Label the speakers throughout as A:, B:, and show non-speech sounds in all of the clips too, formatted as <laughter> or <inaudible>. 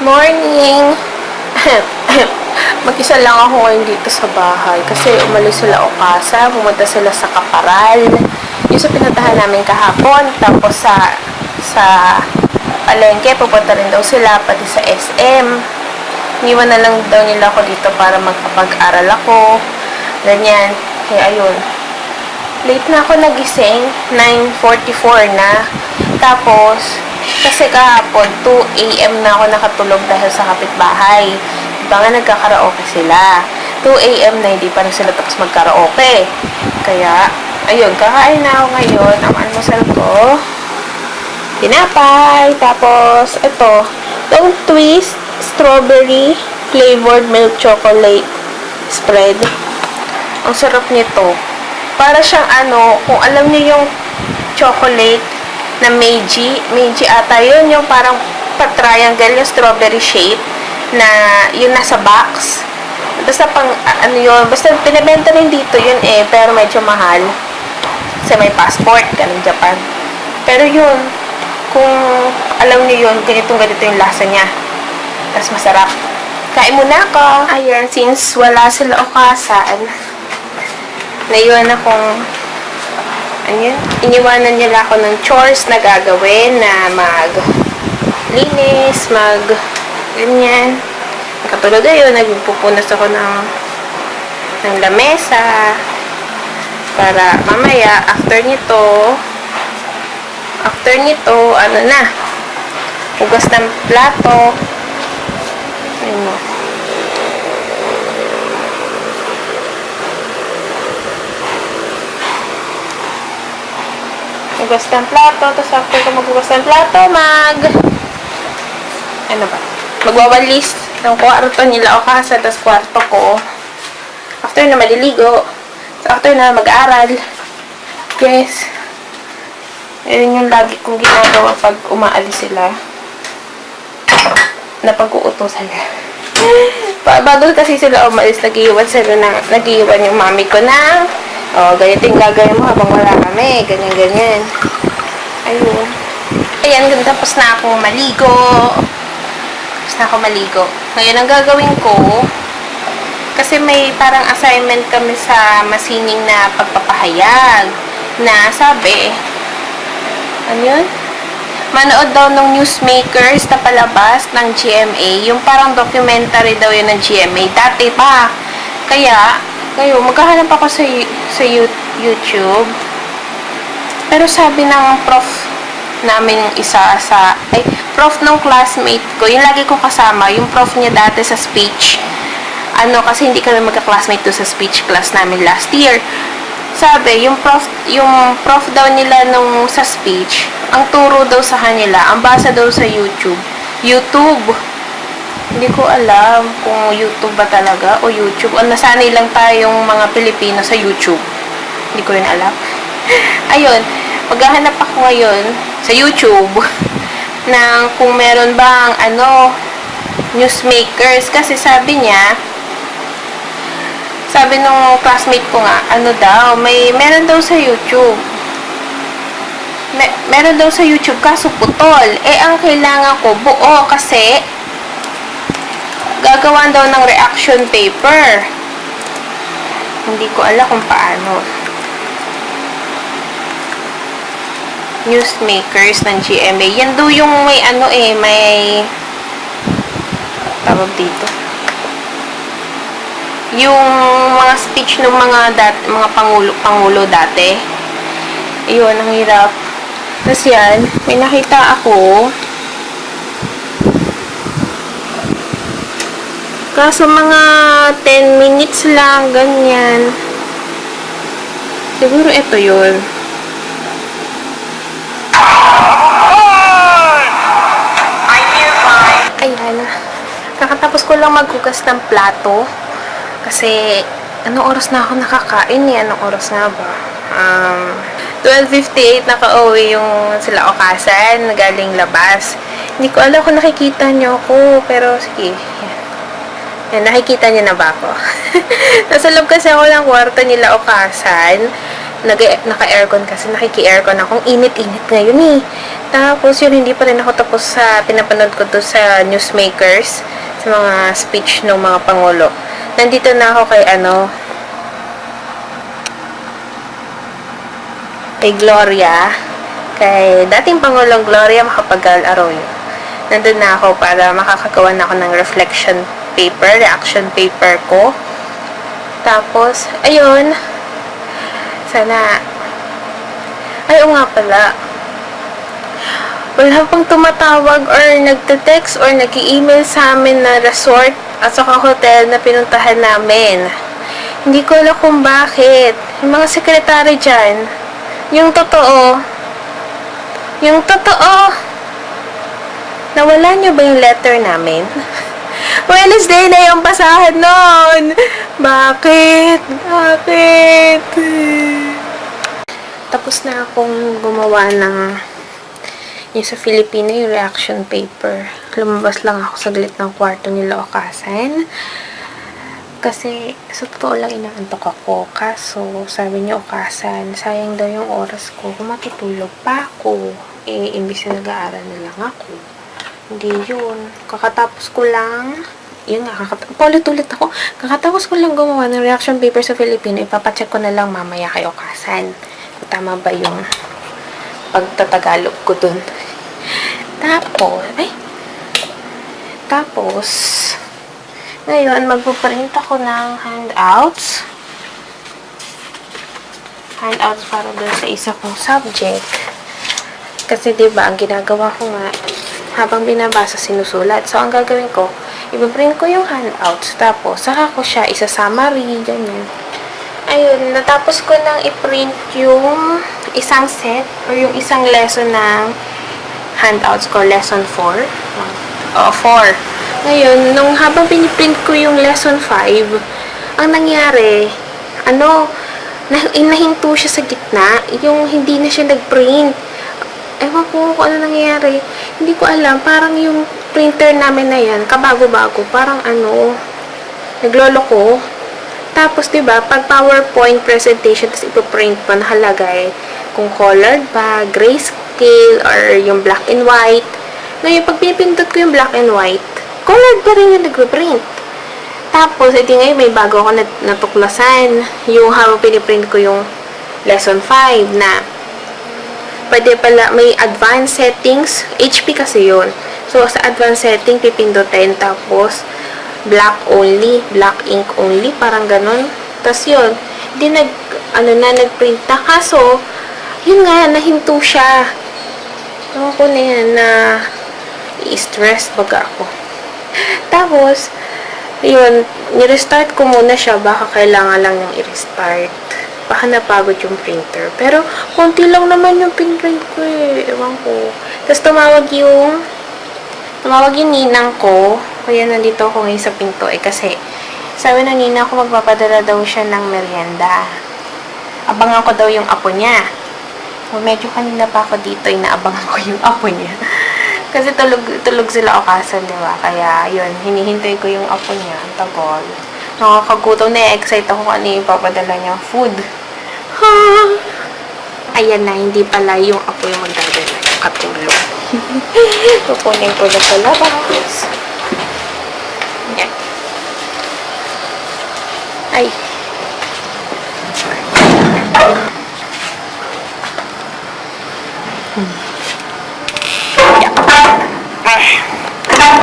A: Morning! <coughs> Mag-isa lang ako ngayon dito sa bahay kasi umalis sila Okasa, pumunta sila sa Kaparal. Yung sa pinuntahan namin kahapon, tapos sa sa palengke, pupunta rin daw sila, pati sa SM. Iniwan na lang daw nila ako dito para magkapag-aral ako. Ganyan. Kaya ayun. Late na ako nagising. 9.44 na. Tapos, kasi kahapon, 2 a.m. na ako nakatulog dahil sa kapitbahay. Diba nga nagkakaraoke sila. 2 a.m. na hindi pa rin sila tapos magkaraoke. Kaya, ayun, kakain na ako ngayon. Ang almusal ko, tinapay. Tapos, ito, itong twist, strawberry flavored milk chocolate spread. Ang sarap nito. Para siyang ano, kung alam niyo yung chocolate na Meiji, Meiji ata yun, yung parang pa-triangle, yung strawberry shape, na yun nasa box. Basta pang, ano yun, basta pinabenta rin dito yun eh, pero medyo mahal. Kasi may passport, ganun Japan. Pero yun, kung alam niyo yun, ganitong ganito yung lasa niya. Tapos masarap. Kain muna ako. Ayan, since wala sila okasan, naiwan akong ayun, iniwanan nila ako ng chores na gagawin na mag linis, mag ganyan. Katulad ayun, nagpupunas ako ng ng lamesa para mamaya after nito after nito ano na hugas ng plato. Ayun. mo Hugas ng plato, tapos after ko maghugas ng plato, mag... Ano ba? Magwawalis ng kwarto nila o kasa, tapos kwarto ko. After na maliligo, so after na mag-aaral. Yes. Yun yung lagi kong ginagawa pag umaalis sila. Na pag-uutosan <laughs> Bago kasi sila umalis, nag-iwan sila na, nag-iwan yung mami ko na, oh, ganito yung gagawin mo habang wala kami, ganyan, ganyan. Ayun. Ayan, tapos na ako maligo. Tapos na ako maligo. Ngayon, ang gagawin ko, kasi may parang assignment kami sa masining na pagpapahayag na sabi, ano yun? Manood daw ng newsmakers na palabas ng GMA. Yung parang documentary daw yun ng GMA. Dati pa. Kaya, ngayon, maghahanap ako sa, sa YouTube. Pero sabi ng prof namin yung isa sa, ay, prof ng classmate ko, yung lagi ko kasama, yung prof niya dati sa speech, ano, kasi hindi kami magka-classmate doon sa speech class namin last year. Sabi, yung prof, yung prof daw nila nung sa speech, ang turo daw sa kanila, ang basa daw sa YouTube, YouTube. Hindi ko alam kung YouTube ba talaga o YouTube. O nasanay lang tayong mga Pilipino sa YouTube. Hindi ko rin alam. <laughs> Ayun, maghahanap ako ngayon sa YouTube <laughs> ng kung meron bang ano, newsmakers. Kasi sabi niya, sabi nung classmate ko nga, ano daw, may meron daw sa YouTube. Me, meron daw sa YouTube kaso putol. Eh, ang kailangan ko buo kasi gagawan daw ng reaction paper. Hindi ko alam kung paano. Newsmakers ng GMA. Yan daw yung may ano eh, may tawag dito yung mga speech ng mga dat mga pangulo pangulo dati. Ayun, ang hirap. Tapos yan, may nakita ako. Kaso mga 10 minutes lang, ganyan. Siguro ito yun. Ayan. Kakatapos ko lang maghugas ng plato. Kasi, anong oras na ako nakakain eh? Anong oras na ba? Um, 12.58 nakauwi yung sila okasan, galing labas. Hindi ko alam kung nakikita niyo ako, pero sige. Yan. Nakikita niyo na ba ako? <laughs> Nasa loob kasi ako ng kwarto nila okasan. naka-aircon kasi nakiki-aircon akong init-init ngayon eh. Tapos yun, hindi pa rin ako tapos sa pinapanood ko to sa newsmakers, sa mga speech ng mga pangulo. Nandito na ako kay ano, kay Gloria, kay dating Pangulong Gloria Macapagal Arroyo. Nandun na ako para makakagawa na ako ng reflection paper, reaction paper ko. Tapos, ayun, sana, ay, nga pala, wala pang tumatawag or nagte-text or nag-email sa amin na resort at saka hotel na pinuntahan namin. Hindi ko alam kung bakit. Yung mga sekretary dyan, yung totoo, yung totoo, nawala nyo ba yung letter namin? <laughs> Wednesday na yung pasahan nun! Bakit? Bakit? Tapos na akong gumawa ng yung sa Filipino, yung reaction paper. Lumabas lang ako saglit ng kwarto nila Okasan. Kasi, sa totoo lang inaantok ako. Kaso, sabi niya Okasan, sayang daw yung oras ko. Kung matutulog pa ako, eh, imbis na nag-aaral na lang ako. Hindi yun. Kakatapos ko lang, yun nga, kakatapos, ulit-ulit ako. Kakatapos ko lang gumawa ng reaction paper sa Filipino, ipapacheck ko na lang mamaya kay Okasan. Tama ba yung pagtatagalog ko dun. Tapos, ay, tapos, ngayon, magpuprint ako ng handouts. Handouts para dun sa isa kong subject. Kasi, di ba ang ginagawa ko nga, habang binabasa, sinusulat. So, ang gagawin ko, ipiprint ko yung handouts. Tapos, saka ko siya isa-summary, ganyan. Ayun, natapos ko nang i-print yung isang set or yung isang lesson ng handouts ko, lesson 4. Oo, 4. Ngayon, nung habang piniprint ko yung lesson 5, ang nangyari, ano, nah nahinto siya sa gitna, yung hindi na siya nag-print. Ewan ko kung ano nangyayari. Hindi ko alam, parang yung printer namin na yan, kabago-bago, parang ano, naglolo ko. Tapos, di ba pag PowerPoint presentation, tapos ipoprint mo, nakalagay kung colored ba, grayscale, or yung black and white. Ngayon, pag pinipindot ko yung black and white, colored pa rin yung nagpe-print. Tapos, edi ngayon, may bago ako nat natuklasan. Yung habang piniprint ko yung lesson 5 na pwede pala, may advanced settings. HP kasi yun. So, sa advanced setting, pipindutin. Tapos, black only, black ink only, parang ganun. Tapos yun, di nag, ano na, nag-print na. Kaso, yun nga, nahinto siya. Ewan ko na yan, na i-stress baga ako. <laughs> Tapos, yun, ni-restart ko muna siya, baka kailangan lang yung i-restart. Baka napagod yung printer. Pero, konti lang naman yung pinprint ko eh. Ewan ko. Tapos, tumawag yung, tumawag yung ninang ko. Kaya nandito ako ngayon sa pinto eh. Kasi, sabi ng ninang ko, magpapadala daw siya ng merienda. Abangan ko daw yung apo niya. So, medyo kanina pa ako dito, inaabangan ko yung apo niya. <laughs> Kasi tulog, tulog sila okasan, di ba? Kaya, yun, hinihintay ko yung apo niya. Ang tagal. Nakakagutom na, excite ako kung ano yung papadala niyang food. Ayan na, hindi pala yung apo yung magdadala. Yung katulong. <laughs> Kukunin ko na sa labas. Yan. Ay.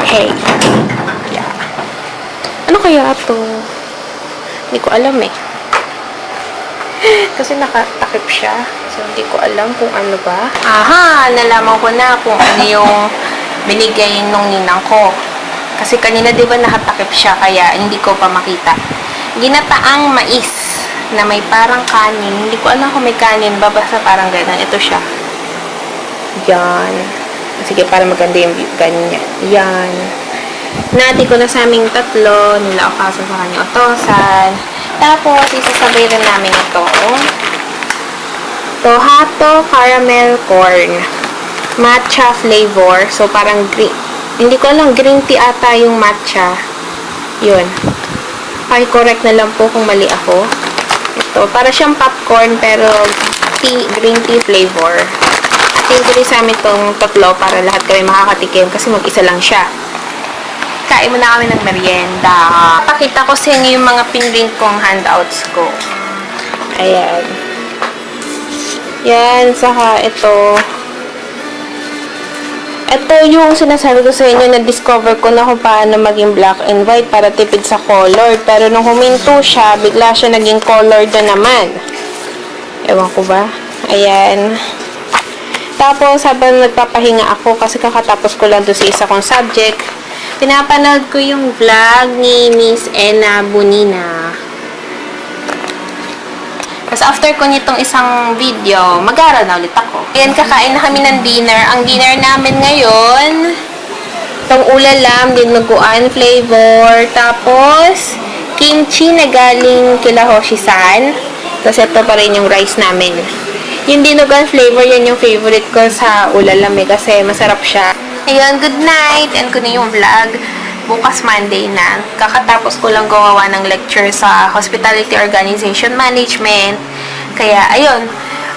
A: Hey. Yeah. Ano kaya to? Hindi ko alam eh. <laughs> Kasi nakatakip siya. So, hindi ko alam kung ano ba. Aha! Nalaman ko na kung ano yung binigay nung ninang ko. Kasi kanina di ba nakatakip siya kaya hindi ko pa makita. Ginataang mais na may parang kanin. Hindi ko alam kung may kanin ba. Basta parang ganun. Ito siya. Yan. Sige, para maganda yung view. Ganyan. Yan. Nati ko na sa aming tatlo. Nila Okaso sa kanyang otosan. Tapos, isasabay rin namin ito. Tohato caramel corn. Matcha flavor. So, parang green. Hindi ko alam, green tea ata yung matcha. Yun. Ay, correct na lang po kung mali ako. Ito, para siyang popcorn pero tea, green tea flavor. Ko rin sa amin itong tatlo para lahat kami makakatikim kasi mag-isa lang siya. Kain muna kami ng merienda. Pakita ko sa inyo yung mga pinrint kong handouts ko. Ayan. Yan, saka ito. Ito yung sinasabi ko sa inyo na discover ko na kung paano maging black and white para tipid sa color. Pero nung huminto siya, bigla siya naging colored na naman. Ewan ko ba? Ayan. Tapos, habang nagpapahinga ako, kasi kakatapos ko lang doon sa isa kong subject, pinapanood ko yung vlog ni Miss Ena Bonina. Tapos after ko nitong isang video, mag-aaral na ulit ako. Ayan, kakain na kami ng dinner. Ang dinner namin ngayon, itong ulalam, dinuguan flavor, tapos kimchi na galing kila Hoshi-san. Tapos ito pa rin yung rice namin. Yung dinuguan flavor, yan yung favorite ko sa ulalam eh, kasi masarap siya. Ayun, good night! End ko yung vlog. Bukas Monday na. Kakatapos ko lang gawawa ng lecture sa Hospitality Organization Management. Kaya, ayun.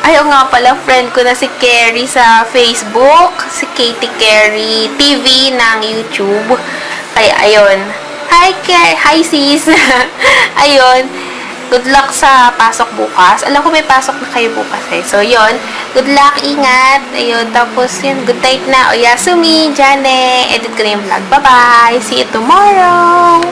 A: Ayun nga pala, friend ko na si Carrie sa Facebook. Si Katie Carrie TV ng YouTube. Kaya, ayun. Hi, Carrie! Hi, sis! <laughs> ayun. Good luck sa pasok bukas. Alam ko may pasok na kayo bukas eh. So, yun. Good luck, ingat. Ayun, tapos yun, good night na. Oyasumi, Jane. Edit ko na yung vlog. Bye-bye. See you tomorrow.